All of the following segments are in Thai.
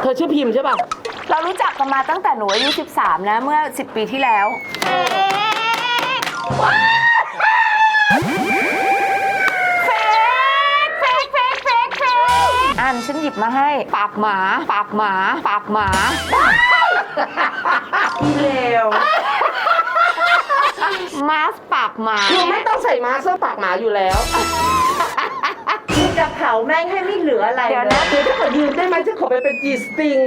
เธอชื่อพิมพ์ใช่ป่ะ เรารู้จักกันมาตั้งแต่หนูอายุ 13 นะ เมื่อ 10 ปีที่แล้ว เฟกเฟกเฟกเฟกเฟกอันฉันหยิบมาให้ ปากหมา ปากหมา ปากหมาเลวมาสปากหมา คือไม่ต้องใส่มาสก์เสื้อปากหมาอยู่แล้วกู จะเผาแม่งให้ไม่เหลืออะไรเดี๋ยวเลนะยคือถ้าเกิดยืนได้ไหมจะขอไปเป็นจีสติง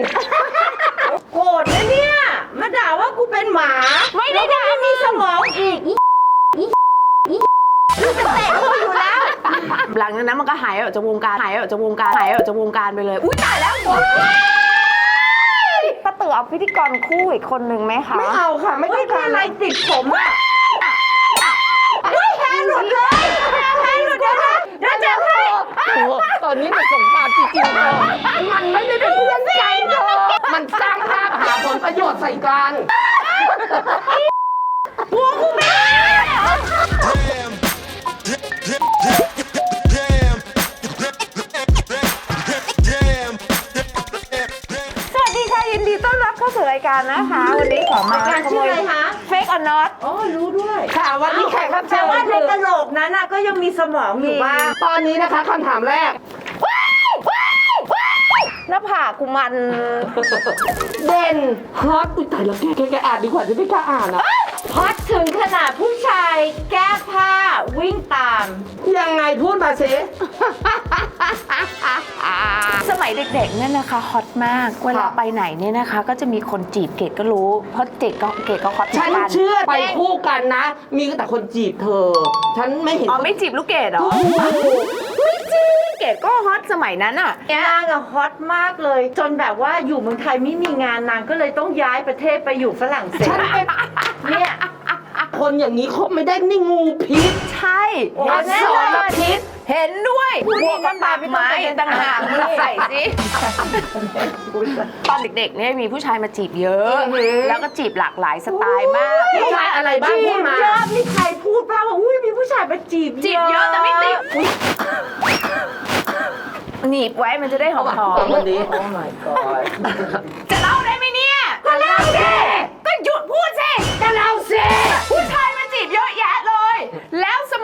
โกรธนะเนี่ย มาด่าว่ากูเป็นหมาไม่ได้ด่า แล้วก็มีสมองอีกอีอีอีกูจะเตะมึงอยู่แล้ว หลังจากนั้นมันก็หายออกจากวงการหายออกจากวงการหายออกจากวงการไปเลย อุ้ยตายแล้วป้าเต๋อเอาพิธีกรคู่อีกคนหนึ่งไหมคะ ไม่เอาค่ะ ไม่เฮ้ต้อยงมีอะไรทำติดผมอะเฮ้ยแฮร์หลุดเลยแฮร์แฮร์หลุดเดี๋ยวนะเดี๋ยวจะให้ โอ้โหตอนนี้มันสงครามจริงๆเธอมันไม่ได้เป็นเพื่อนกันเธอมันสร้างภาพหาผลประโยชน์ใส่กันส การนะคะ วันนี้ขอมารายการชื่ออะไรคะ เฟกอ r not อ๋อรู้ด้วยค่ะวันนี้แขกรับแต่เชิญว่าในคือกระโหลกนั้นน่ะก็ยังมีสมองอยู่บ้างตอนนี้นะคะคำถามแรกหน้าผากกูมัน เด่นฮอตอุ้ยตายแล้วแกแกแกอ่านดีกว่าจะไม่กล้าอ่านอะพอดถึงขนาดผู้ชายแก้ผ้าวิ่งตาม ยังไงพูดมาสิ สมัยเด็กๆเนี่ยนะคะฮอตมาก เวลาไปไหนเนี่ยนะคะ ก็จะมีคนจีบเกดก็รู้ เพราะเกดก็เกดก็ฮอตเหมืฉัอนนกันเชื่อไปคู่กันนะ มีแต่คนจีบเธอ ฉันไม่เห็น อ๋อไม่จีบลูกเกดเหรอถูกไม่จริงเกดก็ฮอตสมัยนั้นอะ นางอะฮอตมากเลย จนแบบว่าอยู่เมืองไทยไม่มีงานนางก็เลยต้องย้ายประเทศไปอยู่ฝรั่งเศสฉันเป็นเนี่ย คนอย่างนี้คบไม่ได้นี่งูพิษใช่โอ้เห็นแน่สนออนนพิษเห็นด้วยพูดบวกกับดีปากไม่ไม้ต้องไปต่างหากเป็นมึงใส่สิพูดซะตอนเด็กๆเนี่ยมีผู้ชายมาจีบเยอะอือหือแล้วก็จีบหลากหลายสไตล์มากผู้ชายอะไรบ้างจีพูดบมาเยอะมีใครพูดบ้างว่าอุ้ยมีผู้ชายมาจีบจีบเยอะแต่ไม่ติดหนีบไว้มันจะได้หอมวันนี้โอ้ my god ๆจะเล่าได้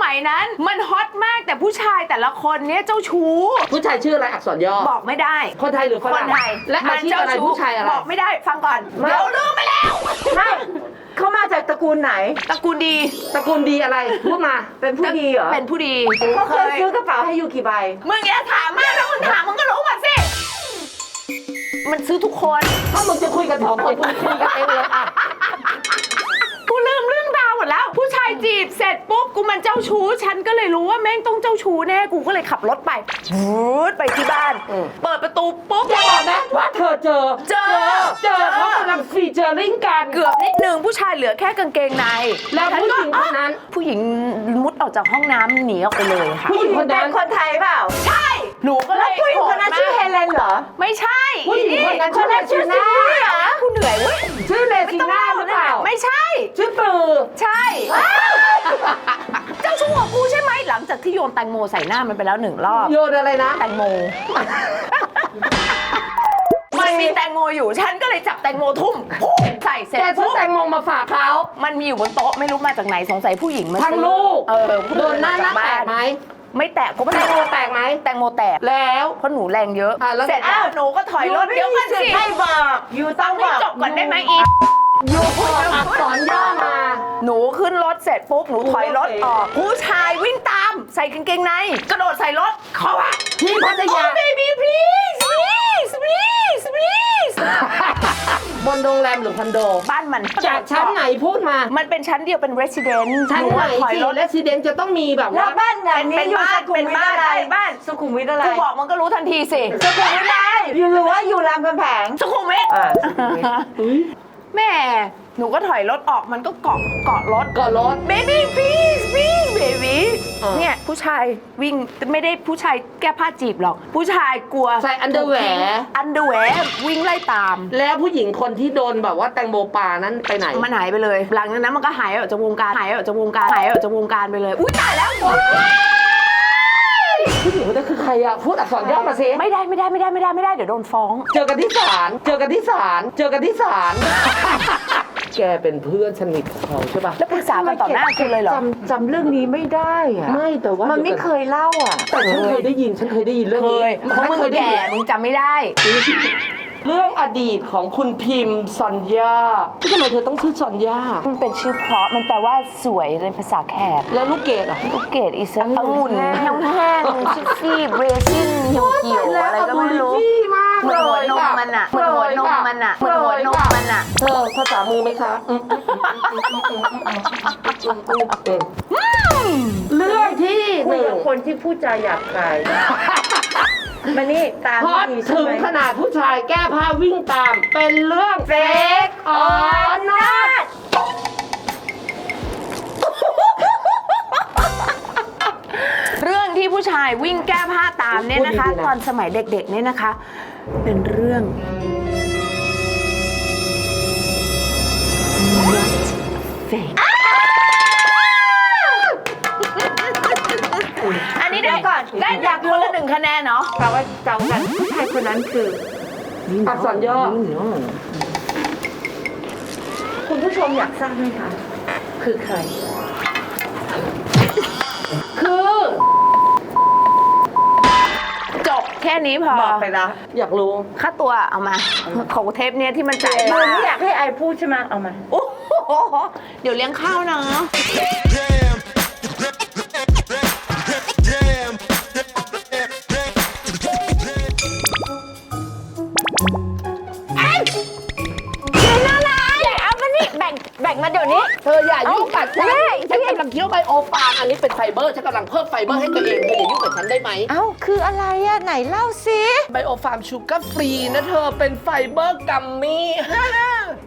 มัยนั้น มันฮอตมากแต่ผู้ชายแต่ละคนเนี่ยเจ้าชู้ ผู้ชายชื่ออะไรอักษรย่อ บอกไม่ได้ คนไทยหรือฝครั่นงไทยและอาชีพอะไรผู้ชายอะไร บอกไม่ได้ฟังก่อนไม่ เดี๋ยวลืมไปแล้วไม่เขามาจากตระกูลไหน ตระกูลดีตระกูลดีอะไรพูดมา เป็นผู้ดีเหรอเป็นผู้ดีเขาเคยซื้อกระเป๋าให้อยู่กี่ใบ มึงอย่าถามมากถ้ามึงถามมึงก็รู้หมดสิมันซื้อทุกคน ถ้ามึงจะคุยกันสองคนมึงคุยกันเองเลยอะ จีบเสร็จปุ๊บกูมันเจ้าชู้ ฉันก็เลยรู้ว่าแม่งต้องเจ้าชู้แน่กูก็เลยขับรถไปวูดไปที่บ้านอืมเปิดประตูปุ๊บอย่าบอกนะว่าเธอเจอ เจอ เจอเขากำลังฟีเจอริ่งกัน เกือบนิดนึงผู้ชายเหลือแค่กางเกงใน แล้วผู้หญิงคนนั้นอะผู้หญิงมุดออกจากห้องน้ำหนีออกไปเลยค่ะผู้หญิงคนนั้นเป็นคนไทยเปล่า ใช่ หนูก็เลแล้วยผู้หญิงคนนั้นชื่อเฮเลนเหรอ ไม่ใช่ผู้หญิงคนนั้นคนนั้นชื่อซินดี้เหรอกูเหนื่อยเว้ยชื่อเลซิน่าหรือเปล่า ไม่ใช่ ชื่อปือ ใช่ เจ้าชู้ของกูใช่ไหมหลังจากที่โยนแตงโมใส่หน้ามันไปแล้วหนึ่งรอบ โยนอะไรนะ แตงโม มันมีแตงโมอยู่ ฉันก็เลยจับแตงโมทุ่มพุ่งใส่เสร็จแกซื้อปุ๊บแตงโมมาฝากเขา มันมีอยู่บนโต๊ะไม่รู้มาจากไหนสงสัยผู้หญิงมาทั้งซื้อลูก เออผู้โดนหน้าหน้าจแตกไหม ไม่แตกก็ไม่แตแตงกโมแตกไหมแตงโมแตกแล้วเพราะหนูแรงเยอะอะแล้วเสร็จแล้วหนูก็ถอยรถเดี๋ยวกันสิไม่บอกอยู่ต้องบให้อกจบก่อนได้ไหมอีก ยูพออักษรย่อมา หนูขึ้นรถเสร็จปุ๊บหนูถอยรถออกผู้ชายวิ่งตามใส่กางเกงใน กระโดดใส่รถเขาอะที่พัทยา โอ้ baby please please please please บนโรงแรมหรือคอนโด บ้านมันจากชั้นไหนพูดมา มันเป็นชั้นเดียวเป็น resident ชั้นไหนนูอะถอยสิรถและซีเดนจะต้องมีแบบแล้ว่าวบ้านไหนเป็นอยู่บ้านสุขุมเป็นวิทบ้านอะไรเป็นบ้านสุขุมวิทอะไรกูบอกมันก็รู้ทันทีสิ สุขุมวิทอะไรอยู่หรือว่าอยู่รามคำแพงสุขุมวิท อ่าสุขุมวิท แม่หนูก็ถอยรถออกมันก็เกาะเกาะรถก่อนรถ baby please please baby เออ เนี่ยผู้ชายวิ่งไม่ได้ผู้ชายแก้ผ้าจีบหรอก ผู้ชายกลัวใส่ underwear อันเดอร์แวร์วิ่งไล่ตาม แล้วผู้หญิงคนที่โดนแบบว่าแตงโมปลานั้นไปไหน มันหายไปเลย หลังจากนั้นมันก็หายออกจากวงการหายออกจากวงการหายออกจากวงการไปเลย อุ้ยตายแล้วผู้หญิง คนนั้นคือใครอะพูดอักษรย่อมาสิไม่ได้ไม่ได้ไม่ได้ไม่ได้ไม่ได้เดี๋ยวโดนฟ้อง เจอกันที่ศาลเจอกันที่ศาลเจอกันที่ศาลแกเป็นเพื่อนสนิทของเขาใช่ปะแล้วปรึกษากันต่อหน้าคุณเลยเหรอจำจำเรื่องนี้ไม่ได้อะไม่แต่ว่ามันไม่เคยเล่าอะแต่ฉันเคยได้ยินฉันเคยได้ยินเรื่องเคนี้ยเพราะมึงฉันคยได้แก่ยินมึงจำไม่ได้ เรื่องอดีตของคุณพิมพ์ซอนยาที่ทำไมเธอต้องชื่อซอนยามันเป็นชื่อเพราะมันแปลว่าสวยในภาษาแขบแล้วลูกเกดอะ ลูกเกดอีเซอร์องุ่นแห้งๆชิคซีเบรซินเหี่ยวเหี่ยวอะไรก็ไม่รู้เหมือนหัวนมมันอะเหมือนหัวนมมันอะเหมือนหัวนมมันอะเธอภาษามือไหมคะเรื่องที่คุยกัคนที่พูดจาหยาบคาย มานี่ตามพอดีใช่ถึงไหมขนาดผู้ชายแก้ผ้าวิ่งตาม เป็นเรื่องเฟกออนนัทเรื่องที่ผู้ชายวิ่งแก้ผ้าตามเนี่ยนะคะ ตอนสมัยเด็กๆเนี่ยนะคะ เป็นเรื่อง คนนั้นคืออักษรย่อ คุณผู้ชมอยากทราบไหมคะ คือใคร คือ จบแค่นี้พอ บอกไปแล้วอยากรู้ค่าตัวเอามา ของเทปเนี้ยที่มันจ่ายเธมาอไม่อยากให้ไอพูดใช่ไหมเอามา โอ้โหเดี๋ยวเลี้ยงข้าวนะ มาเดี๋ยวนี้ เธออย่ายุ่งกับฉันเอ้ยฉันกำลังเคี้ยวไบโอฟาร์มอันนี้เป็นไฟเบอร์ ฉันกำลังเพิ่มไฟเบอร์ให้ตัวเอง เธออย่ายุ่งกับฉันได้ไหม เอ้าคืออะไรอะไหนเล่าสิ ไบโอฟาร์มชูการ์ฟรีนะเธอเป็นไฟเบอร์กัมมี่ฮ่า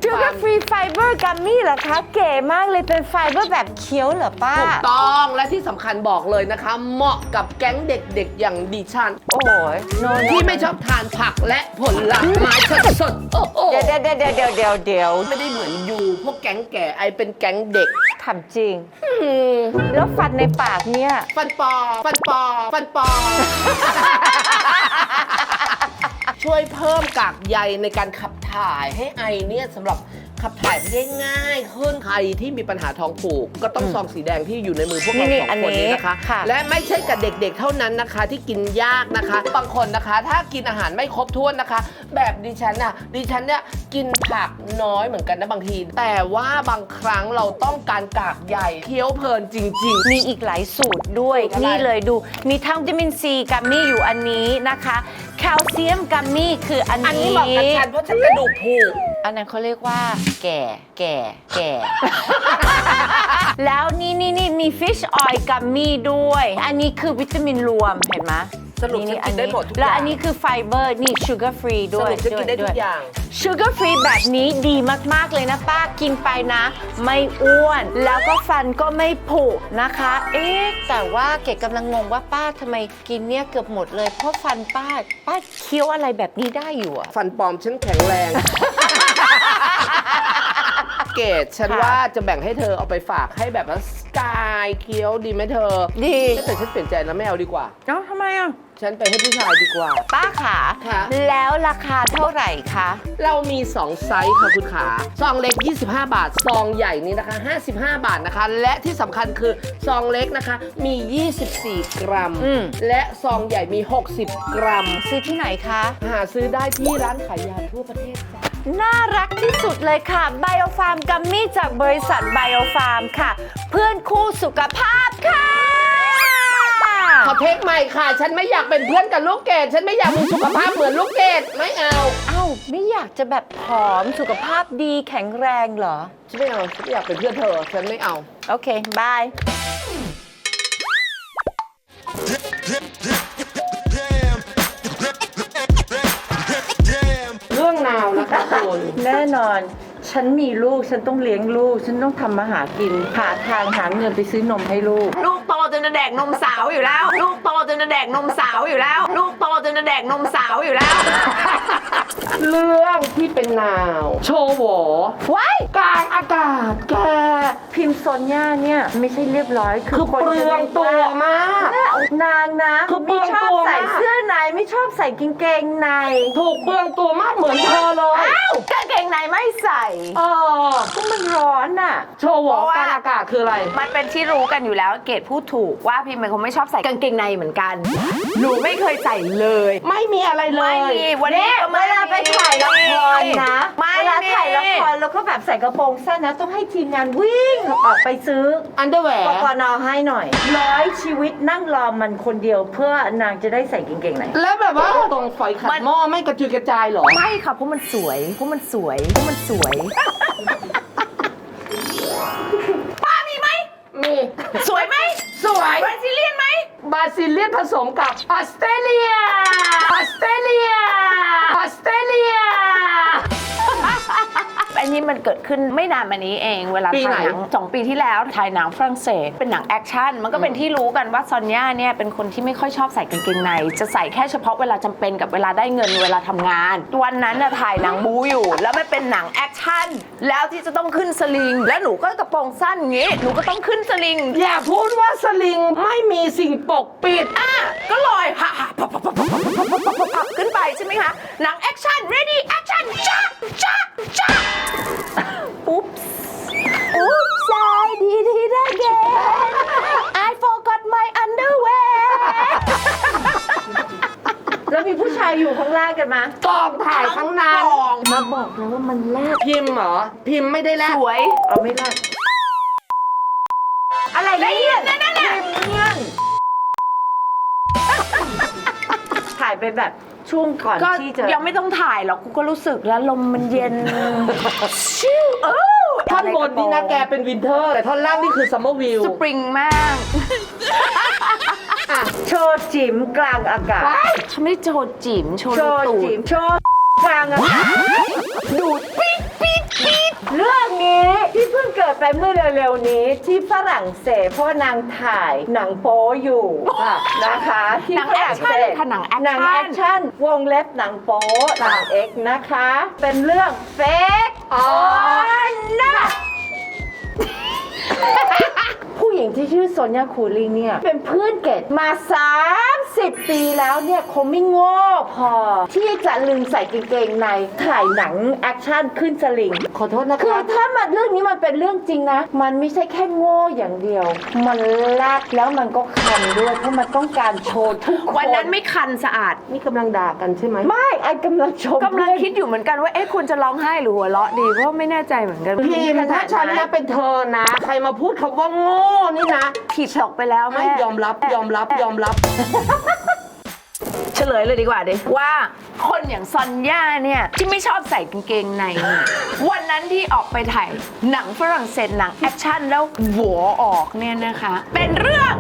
ฮ่าชูการ์ฟรีไฟเบอร์กัมมี่เหรอคะ เก๋มากเลยเป็นไฟเบอร์แบบเคี้ยวเหรอป้า ถูกต้องและที่สำคัญบอกเลยนะคะ เหมาะกับแก๊งเด็กๆ อย่างดิฉัน โอ้ยโนนที่ไม่ชอบทานผักและผลไม้สดๆโอ้โหเดี๋ยวเดี๋ยวเดี๋ยวเดี๋ยวเดี๋ยวเดี๋ยวไม่ได้เหมือนยูพวกแก๊งแก่ไอเป็นแก๊งเด็กทำจริง อืมแล้วฟันในปากเนี่ย ฟันปลอฟันปลอฟันปลอ ช่วยเพิ่มกากใยในการขับถ่ายให้ไอเนี่ยสำหรับ ขับถ่ายได้ง่ายขึ้นใครที่มีปัญหาท้องผูก ก็ต้องซองสีแดงที่อยู่ในมือพวกเรานี่สองอันคนนี้นี้นะคะค่ะ และไม่ใช่กับเด็กๆเท่านั้นนะคะ ที่กินยากนะคะ บางคนนะคะ ถ้ากินอาหารไม่ครบถ้วนนะคะ แบบดิฉันน่ะดิฉันเนี่ยกินผักน้อยเหมือนกันนะบางที แต่ว่าบางครั้งเราต้องการกากใยเคี้ยวเพลินจริงๆมีอีกหลายสูตรด้วย สูตรอะไร นี่เลยดู มีทั้งวิตามินซีกัมมี่อยู่อันนี้นะคะ แคลเซียมกัมมี่คืออันอันนี้นี้ เหมาะกับฉันเพราะฉันกระดูกผุ อันนั้นเขาเรียกว่า แก่ แก่ แก่ แล้วนี่นี่นี่มีฟิชออยล์กัมมี่ด้วย อันนี้คือวิตามินรวมเห็นไหมสรุปฉันกินได้หมดทุกอย่าง แล้วอันนี้คือไฟเบอร์นี่ชูการ์ฟรีสด้วยรุปฉันกินได้ทุกอย่าง ชูการ์ฟรีแบบนี้ดีมาก ๆ เลยนะป้ากินไปนะ ไม่อ้วนแล้วก็ฟันก็ไม่ผุนะคะ เอ๊ะ แต่ว่าเกดกำลังงงว่าป้าทำไมกินเนี่ยเกือบหมดเลย เพราะฟันป้า ป้าเคี้ยวอะไรแบบนี้ได้อยู่อะ ฟันปลอมฉันแข็งแรง เกดฉันค่ะว่าจะแบ่งให้เธอเอาไปฝากให้แบบว่าสกายเคี้ยวดีไหมเธอดี แต่ฉันเปลี่ยนใจแล้วไม่เอาดีกว่า เอ้าทำไมอะ ฉันไปให้ผู้ชายดีกว่า ป้าขา ค่ะ แล้วราคาเท่าไหร่คะ เรามี 2 ไซส์ค่ะคุณขาซองเล็ก 25 บาท ซองใหญ่นี่นะคะ 55 บาทนะคะ และที่สำคัญคือซองเล็กนะคะมี 24 กรัม อืม และซองใหญ่มี 60 กรัม ซื้อที่ไหนคะ หาซื้อได้ที่ร้านขายยาทั่วประเทศจ้ะ น่ารักที่สุดเลยค่ะ Biopharm กัมมี่จากบริษัท Biopharm ค่ะ เพื่อนคู่สุขภาพค่ะขอเทคใหม่ค่ะ ฉันไม่อยากเป็นเพื่อนกับลูกเกดฉันไม่อยากมีสุขภาพเหมือนลูกเกดไม่เอาเอ้าไม่อยากจะแบบผอมสุขภาพดีแข็งแรงเหรอ ฉันไม่เอาฉันไม่อยากเป็นเพื่อนเธอฉันไม่เอา โอเคบาย นาวนะคะคุณแน่นอน ฉันมีลูกฉันต้องเลี้ยงลูก ฉันต้องทำมาหากินหาทางหาเงินไปซื้อนมให้ลูก ลูกโตจนจะแดกนมสาวอยู่แล้ว ลูกโตจนจะแดกนมสาวอยู่แล้ว ลูกโตจนจะแดกนมสาวอยู่แล้ว เรื่องที่เป็นนาว โชว์หวอว้ายกลางอากาศแก พิมพ์โซนย่าเนี่ยไม่ใช่เรียบร้อยคือคือคนเปลืองตัวมากนางนะคือเปลืไม่องชอบตัวใส่มากเสื้อในไม่ชอบใส่กางเกงใน ถูกเปลืองตัวมากเหมือนเธอเลยอ้าวกางเกงในไม่ใส่เออก็มันร้อนอะ โชว์หวอเพราะว่ากลางอากาศคืออะไร มันเป็นที่รู้กันอยู่แล้วเกดพูดถูกว่าพิมเป็นคนไม่ชอบใส่กางเกงในเหมือนกัน หนูไม่เคยใส่เลย ไม่มีอะไรเลไม่ยมีวันนี้ก็เวไม่ลาไปถ่ายละครนะไม่เวลาถ่ายละครแล้วก็แบบใส่กระโปรงสั้นนะต้องให้ทีมงานวิ่งออกไปซื้ออันเดอร์แหวปร์กนให้หน่อย ร้อยชีวิตนั่งรอมันคนเดียวเพื่อนางจะได้ใส่กางเกงในแล้วแบบว่าตรงฝอยขัดหม้อไม่กระจุยกระจายเหรอ ไม่ค่ะเพราะมันสวยเพราะมันสวยเพราะมันสวย ป้ามีไหม มีสวยไหมสวยบราซิเลียนไหม บราซิเลียนผสมกับออสเตรเลียออสเตรเลียออสเตรเลีย อันนี้มันเกิดขึ้นไม่นานมานี้เอง เวลาปีไหนถ่ายหนังสองปีที่แล้วถ่ายหนังฝรั่งเศส เป็นหนังแอคชั่น มันก็เป็นที่รู้กันว่าซอนย่าเนี่ยเป็นคนที่ไม่ค่อยชอบใส่กางเกงใน จะใส่แค่เฉพาะเวลาจำเป็นกับเวลาได้เงินเวลาทำงาน วันนั้นน่ะถ่ายหนังบูอยู่ แล้วมันเป็นหนังแอคชั่น แล้วที่จะต้องขึ้นสลิง แล้วหนูก็กระโปรงสั้นอย่างงี้ หนูก็ต้องขึ้นสลิง อย่าพูดว่าสลิงไม่มีสิ่งปกปิด อะก็ลอยฮ่าฮ่าพับพับพับพับพับพับพับพับพับขึ้นไปใช่ไหมคะ หนังแอคชั่น ready action จ้าจ้าจ้า กันมะกองถ่ายทั้งนั้นกองมาบอกนะว่ามันแลบพิมพ์เหรอ พิมพ์ไม่ได้แลสกวย เอาไม่แลบอะไรละเอียดนั่นะนั่นน่ะถ่ายไปแบบช่วงก่อนก็ที่จะยังไม่ต้องถ่ายหรอกกูก็รู้สึกแล้วลมมันเย็น ชิวเออท่อนบนนี่นะแกเป็นวินเทอร์ แต่ท่อนล่างนี่คือซัมเมอร์วิว สปริงมาก โชว์จิ๋มกลางอากาศฉันไม่ได้โชว์จิ๋มโชว์โชลูกว์ตูจิ๋ดมโชว์กลางอากาศดูดปี๊ดปี๊ดปี๊ดเรื่องนี้ที่เพิ่งเกิดไปเมื่อเร็วๆนี้ที่ฝรั่งเศสเพราะว่านางถ่ายหนังโป๊อยู่นะคะที่หนังฝแอครั่งชั่เศนส ค่ะหนังแอคหนังชั่แอนคชั่น วงเล็บหนังโป๊หนังเอ็กซ์นะคะ เป็นเรื่องเฟกอ๋อ นะ ผู้หญิงที่ชื่อโซนยาคูลิงเนี่ย เป็นเพื่อนเกดมา 30 ปีแล้วเนี่ย คงไม่โง่พอ ที่จะลืมใส่กางเกงในถ่ายหนังแอคชั่นขึ้นสลิง ขอโทษนะคือคะถ้ามันเรื่องนี้มันเป็นเรื่องจริงนะ มันไม่ใช่แค่โง่อย่างเดียว มันลากแล้วมันก็คันด้วยเพราะมันต้องการโชว์ทุกคนวันนั้นไม่คันสะอาด นี่กำลังด่ากันใช่ไหมไม่ไอ้กำลังชมกำลังเพื่อนคิดอยู่เหมือนกันว่าเอ๊ะควรจะร้องไห้หรือหัวเราะดีเพราะว่าไม่แน่ใจเหมือนกันพิมพ์ถ้าฉันนะเป็นเธอนะ ใครมาพูดคำว่าโง่นี่นะผิดตกไปแล้วไม่แม่ยอมรับยอมรับยอมรับ เฉลยเลยดีกว่าดิว่าคนอย่างซอนย่าเนี่ยที่ไม่ชอบใส่กางเกงในเนี่ยวันนั้นที่ออกไปถ่ายหนังฝรั่งเศสหนังแอคชั่นแล้วหัวออกเนี่ยนะคะ เป็นเรื่อง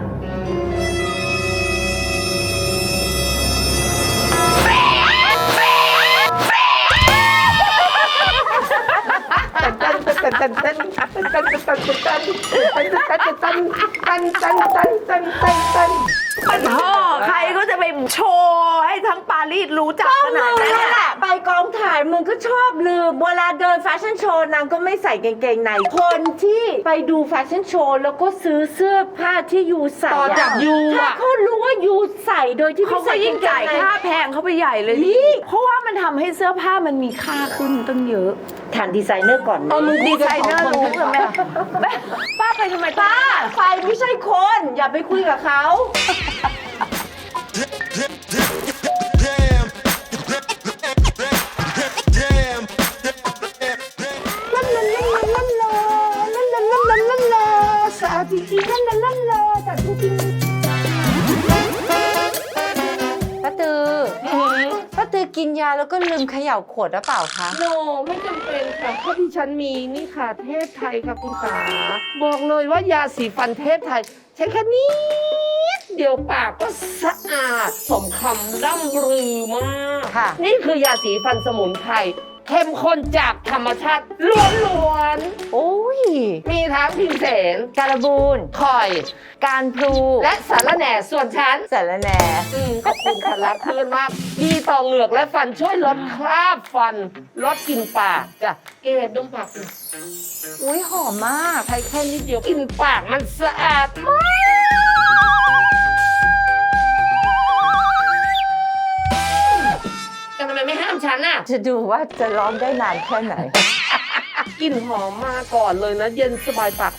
พ่อใครก็จะไปโชว์ให้ทั้งปารีสรู้จักขนาดนั้นนั่นแหน่ะละไปกองถ่ายมึงก็ชอบลืมเวลาเดินแฟชั่นโชว์นางก็ไม่ใส่กางเกงในคนที่ไปดูแฟชั่นโชว์แล้วก็ซื้อเสื้อผ้าที่ยูใส่ต่อจากะยูอะถ้าเขารู้ว่ายูใส่โดยที่เขาไม่ก็ใส่ยิ่งจ่ายกงเกในค่าแพงเข้าไปใหญ่เลยนี่เพราะว่ามันทำให้เสื้อผ้ามันมีค่าขึ้นตั้งเยอะ ถามดีไซเนอร์ก่อนไหม เออมึงดีดีกันไซสองเนอร์คนรู้ใช่ไหมแม่ป้าไปทำไมป้าไฟไม่ใช่คน อย่าไปคุยกับเขา ยาแล้วก็ลืมเขย่าขวดหรือเปล่าคะ โนไม่จำเป็นค่ะเพราะที่ฉันมีนี่ค่ะเทพไทยค่ะคุณขาบอกเลยว่ายาสีฟันเทพไทย ใช้แค่นิดเดียวปากก็สะอาด สมคำร่ำลือมาก ค่ะ นี่คือยาสีฟันสมุนไพร เทเข้มข้นจากธรรมชาติล้วนโอ้ย ๆ มีทั้งพิมเสนการบูนคอย การพลูและสารแหน่ส่วนฉัน สารแหน่อืมขอบคุณค่ะรักเพื่อนมาก ดีต่อเหงือกและฟันช่วยลดคราบฟัน ลดกลิ่นปากจ้ะเกดดมปากสิอุ้ยหอมมาก ใช้แค่นิดเดียวกลิ่นปากมันสะอาดมาก ทำไมไม่ห้ามฉันน่ะ จะดูว่าจะร้องได้นานแค่ไหน กลิ่นหอมมาก่อนเลยนะ เย็นสบายปาก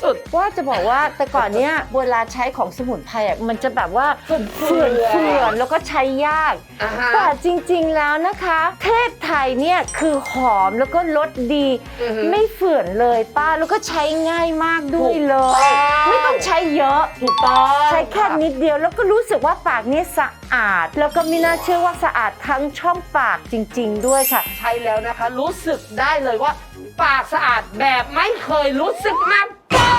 สุด ว่าจะบอกว่าแต่ก่อนเนี้ยเวลาใช้ของสมุนไพรอะมันจะแบบว่าๆเฟื่อนเฟื่อนเฟื่อนแล้วก็ใช้ยากอ่าฮะแต่จริงๆแล้วนะคะ เทศไทยเนี่ยคือหอมแล้วก็รสดี อือฮึไม่เฟื่อนเลยป้าแล้วก็ใช้ง่ายมากด้วยเลถูกยต้อง ไม่ต้องใช้เยอะถูกต้อง ใช้แค่นิดเดียวแล้วก็รู้สึกว่าปากเนี้สะอาด แล้วก็ไม่น่าเชื่อว่าสะอาดทั้งช่องปากจริง ๆ ด้วยค่ะ ใช้แล้วนะคะ รู้สึกได้เลยว่า ปากสะอาดแบบไม่เคยรู้สึกมาก่อ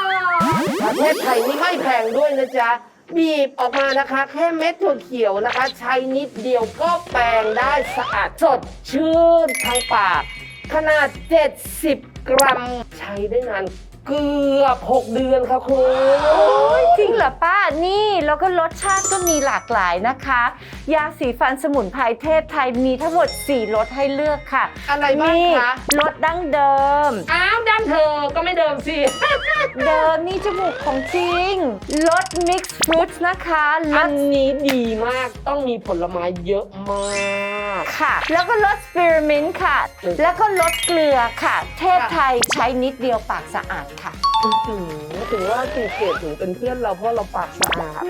นประเทศไทยนี่ไม่แพงด้วยนะจ๊ะ บีบออกมานะคะ แค่เม็ดถั่วเขียวนะคะ ใช้นิดเดียวก็แปรงได้สะอาดสดชื่นทั้งปาก ขนาด 70 กรัม ใช้ได้นานเกือบ 6 เดือนค่ะคุณโอ้ยจริงเหรอป้า นี่แล้วก็รสชาติก็มีหลากหลายนะคะ ยาสีฟันสมุนไพรเทพไทยมีทั้งหมด 4รสให้เลือกค่ะอะไรบ้างมีคะรสดั้งเดิม อ้าวดั้งเธอก็ไม่เดิมสิ เดิมนี่จมูกของจริงรส mixed fruits นะคะรอัสนนี้ดีมากต้องมีผลไม้เยอะมาก ค่ะ แล้วก็รส spearmint ค่ะอืมแล้วก็รสเกลือค่ะ เทพไทยใช้นิดเดียวปากสะอาดค่ะ อื้อหือถึงว่าสีเกตถึงเป็นเพื่อนเราเพราะเราปากสะอาด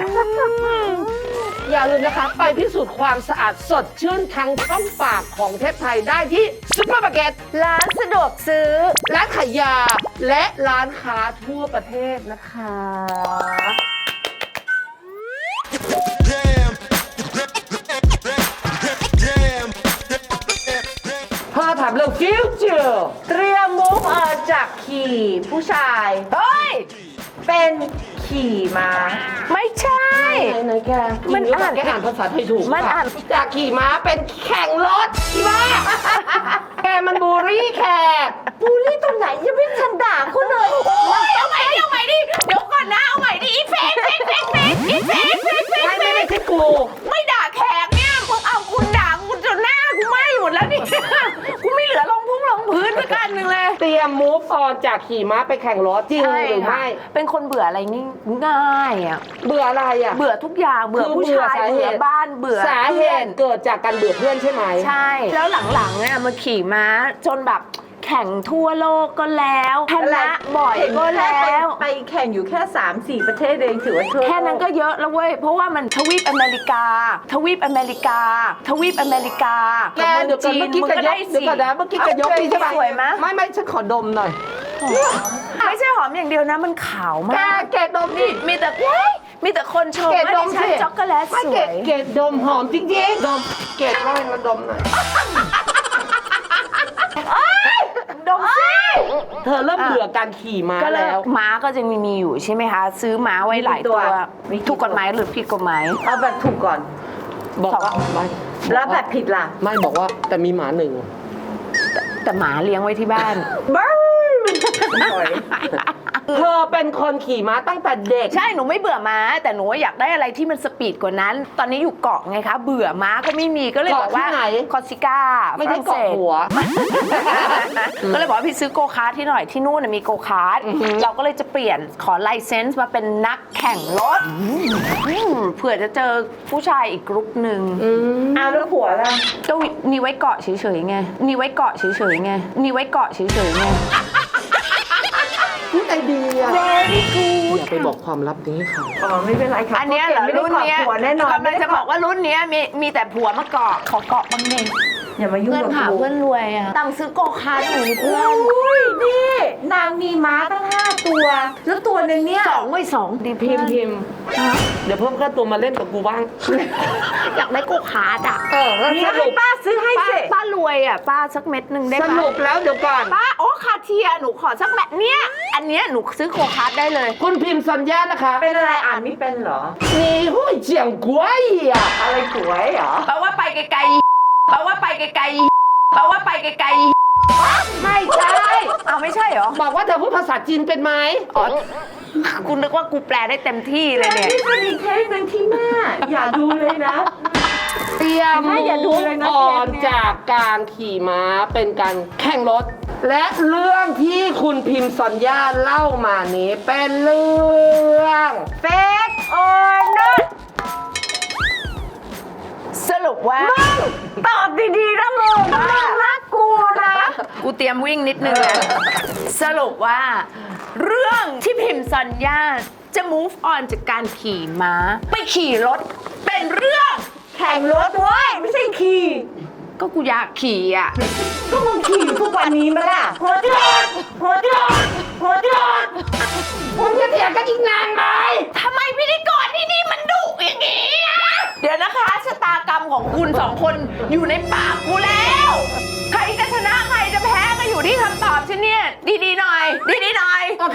อย่าลืมนะคะ ไปพิสูจน์ความสะอาดสดชื่นทั้งช่องปากของเทพไทยได้ที่ซุปเปอร์มาร์เก็ต ร้านสะดวกซื้อ ร้านขายยาและร้านค้าทั่วประเทศนะคะ เรื่องฟิวเจอร์เตรียมมุกออกจากขี่ผู้ชาย เฮ้ย เป็นขี่ม้าไม่ใช่ ไหนๆแกมันจริงหรือเปล่อ่านแกอ่านภาษาไทยถูกมันอ่าน จากขี่ม้าเป็นแข่งรถอีบ้าแกมันบูลลี่แขกบูลลี่ตรงไหนยังไม่ทันด่าเขาเลยเอาใหม่เอาใหม่ดิเดี๋ยวก่อนนะเอาใหม่ดิอีเฟกเฟกเฟกเฟกอีเฟกเฟกเฟกไม่ไม่ไม่ใช่กูไม่ด่าแขก ดแล้วนี่ กูไม่เหลือรองพุ่งรองพื้นสักอันหนึ่งเลย เตรียมมูฟออนจากขี่ม้าไปแข่งรถจริงหรือไม่ เป็นคนเบื่ออะไรง่ายๆอะ เบื่ออะไรอะ เบื่อทุกอย่าง เบื่อคือผู้เบื่อชายสาเหตุเบื่อบ้าน เบื่อสาเหตุเกิดจากการเบื่อเพื่อนใช่ไหม ใช่ แล้วหลังๆเนี่ยมาขี่ม้าจนแบบ แข่งทั่วโลกก็แล้วชนะบ่อยก็แล้ว ไปแข่งอยู่แค่ 3 4 ประเทศเองถือว่าช่วยแค่นั้นก็เยอะแล้วเว้ย เพราะว่ามันทวีปอเมริกา ทวีปอเมริกา ทวีปอเมริกาแกเดี๋ยวก่อนเมื่อกี้มึงกระก็ยได้กเดี๋ยวสิก่อนนะเมื่อกี้กระยกนี่ใช่ไหมสวยไหมไม่ไม่ฉันขอดมหน่อย ไม่ใช่หอมอย่างเดียวนะมันขาวแกมากแกดมดิมีแต่มีแต่คนชมเกดว่าดดิมฉันสิช็อกโกแลตไม่สเกวดยเกดดมหอมจริงๆดมเกดว่าให้มาดมหน่อย ดมสิเธอเริ่มเบื่อการขี่ม้าก็แล้แล้ววม้าก็จะมีมีอยู่ใช่ไหมคะ ซื้อม้าไว้หลายตัวมีกี่ตัว ถูกกฎหมายหรือผิดกฎหมาย เอาแบบถูกก่อน บอกว่าไม่แล้วแบบผิดล่ะไม่บอกว่าแต่มีหมาหนึ่งแต่หมาเลี้ยงไว้ที่บ้าน บ้า เธอเป็นคนขี่ม้าตั้งแต่เด็ก ใช่ หนูไม่เบื่อม้า แต่หนูอยากได้อะไรที่มันสปีดกว่านั้น ตอนนี้อยู่เกาะไงคะ เบื่อม้าก็ไม่มีก็เลยบอกว่าเกาะที่ไหน คอสิก้าไม่ได้ฝรั่งเกาะศส หัว ก็เลยบอกว่าพี่ซื้อโกคาร์ทที่หน่อยที่นู่นนะมีโกคาร์ทอือฮึเราก็เลยจะเปลี่ยนขอไลเซนส์มาเป็นนักแข่งรถอืมเผื่อจะเจอผู้ชายอีกกรุ๊ปหนึ่งเอาแล้วผัวล่ะก็มีไว้เกาะเฉยๆไงมีไว้เกาะเฉยๆไงมีไว้เกาะเฉยๆไง บอกความลับนี้ให้เขาอ๋อไม่เป็นไรค่ะอันเนี้ยเหรอไม่ได้รุ่นกอดเนี้ยผัวแน่นอนกำลังจะบอกว่ารุ่นเนี้ยมีมีแต่ผัวมาเกาะขอเกาะบ้างเอง อย่ามายุ่งเพื่อนกับหากูเพื่อนรวยอะตังค์ซื้อโกคาร์ทหนูเพื่อนอุ้ยนี่นางมีม้าตั้ง5ตัว แล้วตัวหนึ่งเนี่ยสองไว้สองดีพิเพื่อมนพ์พิมพ์เดี๋ยวเพิ่มค่าตัวมาเล่นกับกูบ้าง อยากได้โกคาร์ทอะเออแล้วนี่สให้รุปป้าซื้อให้ป้าสิป้ารวยอะป้าสักเม็ดหนึ่งได้สปะรุปแล้วเดี๋ยวก่อน ป้าโอ้คาเทียหนูขอสักแบบเนี้ยอันเนี้ยหนูซื้อโกคาร์ทได้เลย คุณพิมพ์สัญญานะคะเป็นอะไรอ่านไม่เป็นเหรอ นี่หูยเจียงกล้วยอะอะไรสวยเหรอ แปลว่าไปไกลๆ แปลว่าไปไกลแปลว่าไปไกลไม่ใช่ๆเอาไม่ใช่เหรอ บอกว่าเธอพูดภาษาจีนเป็นไหมอ๋อกูนึกว่ากูแปลได้เต็มที่เลยเนี่ยนี่เป็นอีกเทคหนึ่งที่แม่อย่าดูเลยนะ เตรียมไม่อย่าดูเลยนะอ่อนเทปเนี่ยจากการขี่ม้าเป็นการแข่งรถ และเรื่องที่คุณพิมพ์สัญญาเล่ามานี้เป็นเรื่องเฟกโอ not ส รุปว่า ตอบดีๆนะมึงมึงรักกูนะ กูเตรียมวิ่งนิดนึงนะสรุปว่า เรื่องที่พิมพ์สัญญาจะ move on จากการขี่ม้า ไปขี่รถ เป็นเรื่องแข่งรถเว้ยไม่ใช่ขี่ ก็กูอยากขี่อะ ก็มึงขี่อยู่ทุกวันนี้มาล่ะหัวเดือดหัว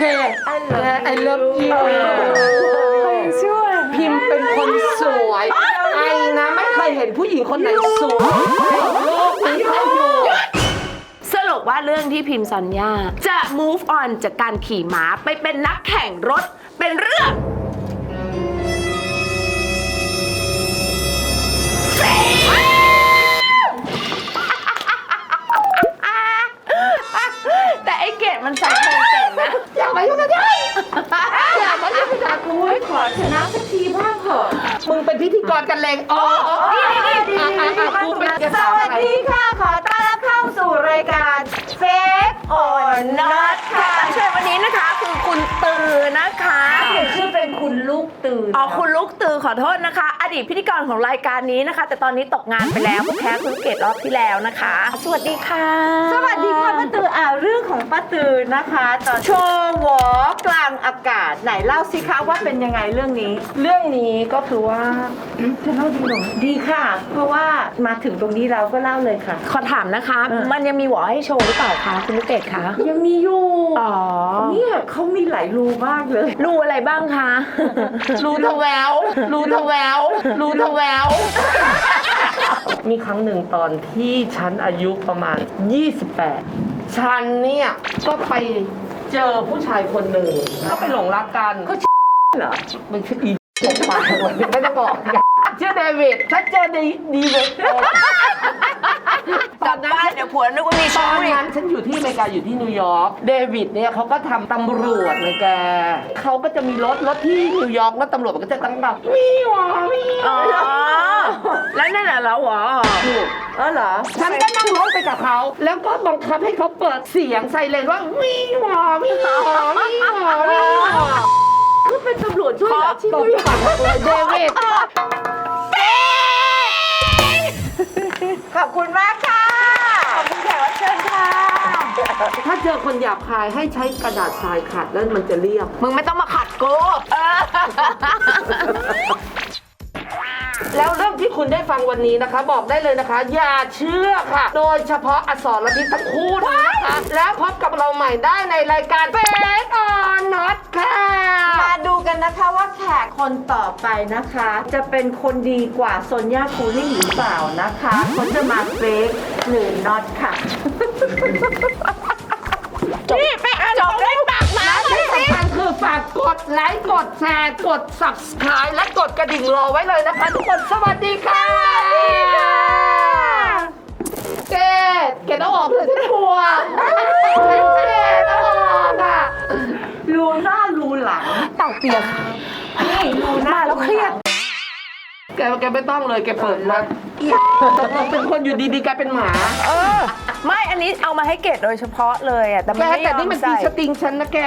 เคไอเลิฟยูช่วยพิมพ์เป็นคนสวย ไอนะไม่เคยเห็นผู้หญิงคนไหนสวยในโลกนี้เขาอยู่ สรุปว่าเรื่องที่พิมพ์สัญญาจะ move on จากการขี่ม้าไปเป็นนักแข่งรถเป็นเรื่อง แต่ไอ้เกดมันใส่โครงเก่ งนะอย่ามายุ่งกับฉันอย่ามายุ่งกับฉันกูให้ขอชนะสักทีบ้างเถอะมึงเป็นพิธีกรกันเลงอ๋ออ๋ออ๋ออะอะอะกูเป็นจะสถามวัอะสไรดีค่ะขอต้อนรับ เข้าสู่รายการ Fake or Not ค่ะเชิญวันนี้นะคะคือคุณตือนะคะเปลี่ยนชื่อเป็นคุณลูกตื่นอ๋อคุณลูกตือขอโทษนะคะ อดีตพิธีกรของรายการนี้นะคะ แต่ตอนนี้ตกงานไปแล้วเพราะแพ้คุณเกดรอบที่แล้วนะคะ สวัสดีค่ะ สวัสดีค่ะป้าตืออ่าเรื่องของป้าตือนะคะตอนโชว์หวอกลางอากาศไหนเล่าสิคะว่าเป็นยังไงเรื่องนี้ เรื่องนี้ก็คือว่าจะเล่าดีหรอดีค่ะ เพราะว่ามาถึงตรงนี้เราก็เล่าเลยค่ะ ขอถามนะคะเออมันยังมีหวอให้โชว์หรือเปล่าคะคุณลูกเกดคะ ยังมีอยู่อ๋อ เนี่ยเขามีหลายรูมากเลย รูอะไรบ้างคะ รู้ทะแวว รู้ทะแวว รู้ทะแวว มีครั้งหนึ่งตอนที่ฉันอายุประมาณ 28 ฉันเนี่ย ก็ไปเจอผู้ชายคนหนึ่งก็ไปหลงรักกันก็เหรอมันชื่ออี ตกปากเลยไม่ต้องบอกชื่อเดวิดฉันเจอดีดีเวดกลับบ้านเดี๋ยวผัวนึกว่ามีตชู้อนอีกนั้นฉันอยู่ที่อเมริกาอยู่ที่นิวยอร์กเดวิดเนี่ยเขาก็ทำตำรวจนะแกเขาก็จะมีรถรถที่นิวยอร์กแล้วตำรวจมันก็จะตั้งแบบมีหวอมีอ๋อแล้วนั่นน่ะแล้วหวอถูกเออเหรอฉันก็นั่งรถไปกับเขา แล้วก็บังคับให้เขาเปิดเสียงไซเรนว่ามีหวอมีหว นตำรวจช่วยขอเหรอที่ตนิบวยอร์กปากเลยเดวิดขอบคุณมากค่ะ ขอบคุณแขกรับเชิญค่ะ ถ้าเจอคนหยาบคายให้ใช้กระดาษทรายขัดแล้วมันจะเรียบ มึงไม่ต้องมาขัดกูเออ แล้วเรื่องที่คุณได้ฟังวันนี้นะคะ บอกได้เลยนะคะ อย่าเชื่อค่ะ โดยเฉพาะอสรพิษทั้งคู่นะคะ แล้วพบกับเราใหม่ได้ในรายการเฟสออนน็อตค่ะมาดูกันนะคะว่าแขกคนต่อไปนะคะ จะเป็นคนดีกว่าโซนย่าคูลิ่งหรือเปล่านะคะเขาจะมาเฟกหรือน็อตค่ะ นี่ไปอ่านจบได้ปากหม ไลค์กดแชร์กด subscribe และกดกระดิ่งรอไว้เลยนะคะทุกคนสวัสดีค่ะสวัสดีค่ะเกดเกดต้องออกเลยฉันกลัวเกดต้องออกอะรูหน้ารูหลังเต่าเปียกนี่รูหน้าแล้วเครียดแกแกไม่ต้องเลยแกเปิดมาเป็นคนอยู่ดีๆแกเป็นหมาเออ ไม่อันนี้เอามาให้เกดโดยเฉพาะเลยอะแต่มันแกไม่ยแต่อมนี่มันใส่กีสติงฉันนะแก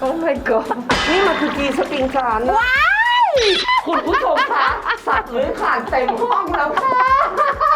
โอ้ my god นี่มันคือกีสติงฉันว้ายคุณผู้ชมคะสัตว์หรือขานเต็มห้องแล้วค่ะ